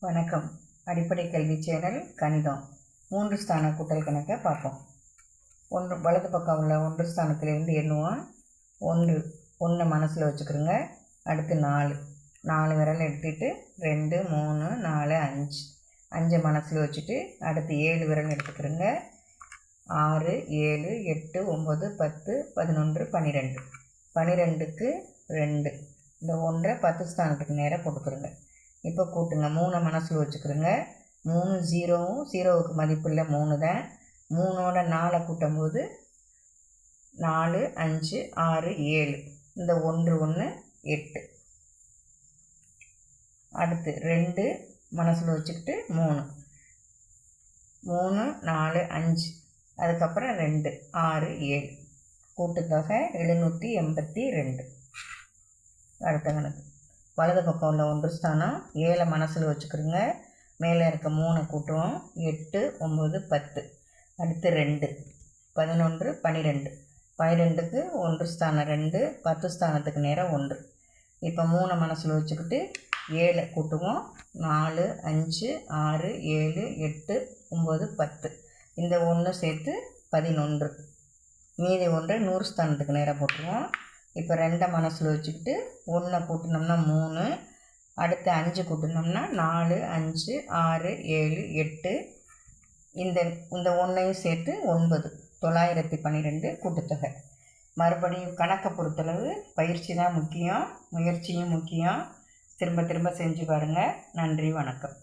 வணக்கம். அடிப்படை கல்வி சேனல் கணிதம். மூன்று ஸ்தான கூட்டல் கணக்கை பார்ப்போம். ஒன்று வலது பக்கம் உள்ள ஒன்று ஸ்தானத்திலேருந்து எண்ணுவோம். ஒன்று ஒன்று மனசில் வச்சுக்கிறோங்க அடுத்து நாலு. நாலு விரல் எடுத்துட்டு ரெண்டு மூணு நாலு அஞ்சு. அஞ்சை மனசில் வச்சுட்டு அடுத்து ஏழு விரல் எடுத்துக்கிறோங்க ஆறு ஏழு எட்டு ஒம்பது பத்து பதினொன்று பன்னிரெண்டு பன்னிரெண்டுக்கு ரெண்டு. இந்த ஒன்றை பத்து ஸ்தானத்துக்கு நேராக போட்டுக்கிறோங்க இப்போ கூட்டுங்க. மூணை மனசில் வச்சுக்கிறோங்க. மூணு ஜீரோவும் ஜீரோவுக்கு மதிப்பில்லை மூணு தான். மூணோட நாலை கூட்டும்போது நாலு அஞ்சு ஆறு ஏழு. இந்த ஒன்று ஒன்று எட்டு. அடுத்து ரெண்டு மனசில் வச்சுக்கிட்டு மூணு. மூணு நாலு அஞ்சு. அதுக்கப்புறம் ரெண்டு ஆறு ஏழு. கூட்டுத்தொகை எழுநூற்றி எண்பத்தி ரெண்டு. அடுத்த கணக்கு. வலது பக்கம் உள்ள ஒன்று ஸ்தானம் ஏழை மனசில் வச்சுக்கிறோங்க மேலே இருக்க மூணு கூட்டுவோம் எட்டு ஒம்பது பத்து. அடுத்து ரெண்டு. பதினொன்று பன்னிரெண்டு பன்னிரெண்டுக்கு ஒன்று ஸ்தானம் ரெண்டு. பத்து ஸ்தானத்துக்கு நேரம் ஒன்று. இப்போ மூணு மனசில் வச்சுக்கிட்டு ஏழை கூட்டுவோம். நாலு அஞ்சு ஆறு ஏழு எட்டு ஒம்பது பத்து. இந்த ஒன்று சேர்த்து பதினொன்று. மீதி ஒன்று நூறு ஸ்தானத்துக்கு நேராக போட்டுருவோம். இப்போ ரெண்டை மனசில் வச்சுக்கிட்டு ஒன்றை கூட்டினோம்னா மூணு அடுத்து அஞ்சு கூட்டினோம்னா நாலு அஞ்சு ஆறு ஏழு எட்டு. இந்த இந்த ஒன்றையும் சேர்த்து ஒன்பது. தொள்ளாயிரத்தி பன்னிரெண்டு கூட்டுத்தொகை. மறுபடியும் கணக்கை பொறுத்தளவு பயிற்சி தான் முக்கியம் முயற்சியும் முக்கியம். திரும்ப திரும்ப செஞ்சு பாருங்கள் நன்றி வணக்கம்.